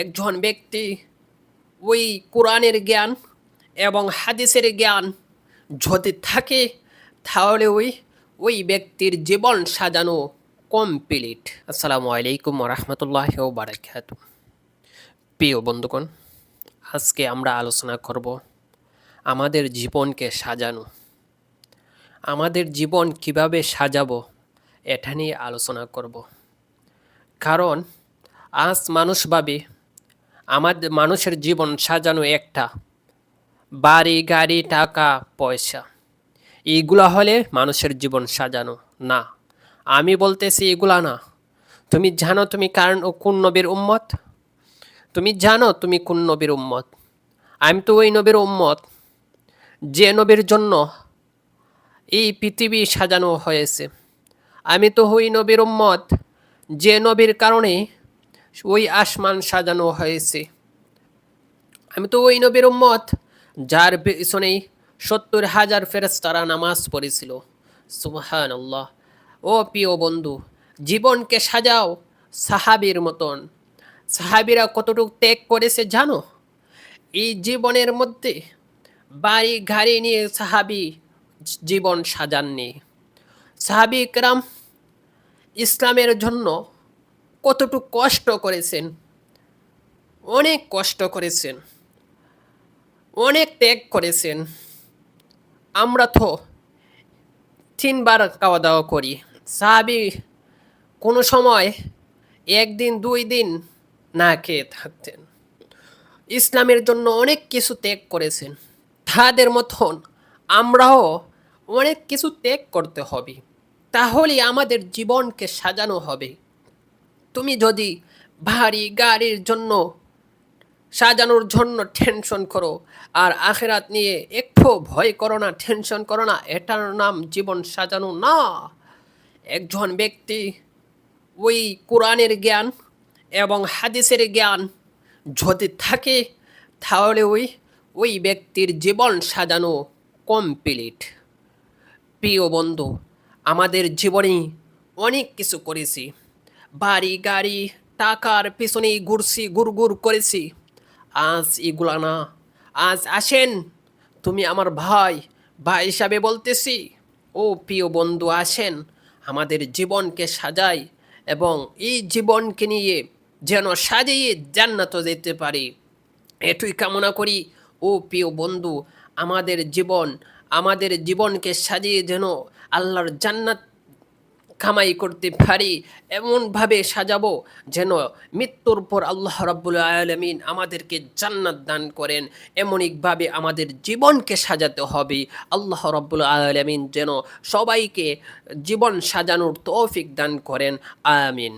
একজন ব্যক্তি ওই কোরআনের জ্ঞান এবং হাদিসের জ্ঞান যদি থাকে, তাহলে ওই ওই ব্যক্তির জীবন সাজানো কমপ্লিট আসসালামু আলাইকুম রহমতুল্লাহ বারাকাত প্রিয় বন্ধুগণ, আজকে আমরা আলোচনা করব আমাদের জীবনকে সাজানো। আমাদের জীবন কীভাবে সাজাবো, এটা নিয়ে আলোচনা করব। কারণ আজ মানুষ ভাবে আমাদের মানুষের জীবন সাজানো একটা। বাড়ি, গাড়ি, টাকা, পয়সা। এইগুলা হলে মানুষের জীবন সাজানো না। আমি বলতেছি এগুলা না। তুমি জানো তুমি কারণ কোন নবীর উম্মত? তুমি জানো তুমি কোন নবীর উম্মত? আমি তো ওই নবীর উম্মত। যে নবীর জন্য এই পৃথিবী সাজানো হয়েছে। আমি তো ওই নবীর উম্মত। যে নবীর কারণে ওই আসমান সাজানো হয়েছে। আমি তো ওই নবীর উম্মত, যার পিছনেই সত্তর হাজার ফেরেস্তারা নামাজ পড়েছিল। সুবহান আল্লাহ ও প্রিয় বন্ধু, জীবনকে সাজাও সাহাবির মতন। সাহাবিরা কতটুকু ত্যাগ করেছে জানো? এই জীবনের মধ্যে বাড়ি, ঘাড়ি নিয়ে সাহাবি জীবন সাজাননি। সাহাবি একরাম ইসলামের জন্য কতটুকু কষ্ট করেছেন? অনেক কষ্ট করেছেন। অনেক ত্যাগ করেছেন। আমরা তো তিনবার খাওয়া দাওয়া করি। সাহাবি কোনো সময় একদিন, দুই দিন না খেয়ে থাকতেন। ইসলামের জন্য অনেক কিছু ত্যাগ করেছেন। তাদের মতন আমরাও অনেক কিছু ত্যাগ করতে হবে। তাহলে আমাদের জীবনকে সাজানো হবে। তুমি যদি ভারী গাড়ির জন্য সাজানোর জন্য টেনশন করো, আর আখেরাত নিয়ে একটু ভয় করো না টেনশন করো না, এটার নাম জীবন সাজানো না। একজন ব্যক্তি ওই কোরআনের জ্ঞান এবং হাদিসের জ্ঞান যদি থাকে, তাহলে ওই ওই ব্যক্তির জীবন সাজানো কমপ্লিট প্রিয় বন্ধু, আমাদের জীবনে অনেক কিছু করেছি। বাড়ি, গাড়ি, টাকার পিছনেই ঘুরছি গুড় করেছি। আজ এগুলা না আজ আসেন, তুমি আমার ভাই ভাই হিসাবে বলতেছি, ও প্রিয় বন্ধু, আসেন, আমাদের জীবনকে সাজাই এবং এই জীবনকে নিয়ে যেন সাজিয়ে জান্নাত যেতে পারি। এটুই কামনা করি, ও প্রিয় বন্ধু, আমাদের জীবন, আমাদের জীবনকে সাজিয়ে যেন আল্লাহর জান্নাত কামাই করতে পারি, এমনভাবে সাজাবো যেন মৃত্যুর পর আল্লাহ রাব্বুল আলমিন আমাদেরকে জান্নাত দান করেন। এমনইভাবে আমাদের জীবনকে সাজাতে হবে। আল্লাহ রাব্বুল আলমিন যেন সবাইকে জীবন সাজানোর তৌফিক দান করেন। আমিন।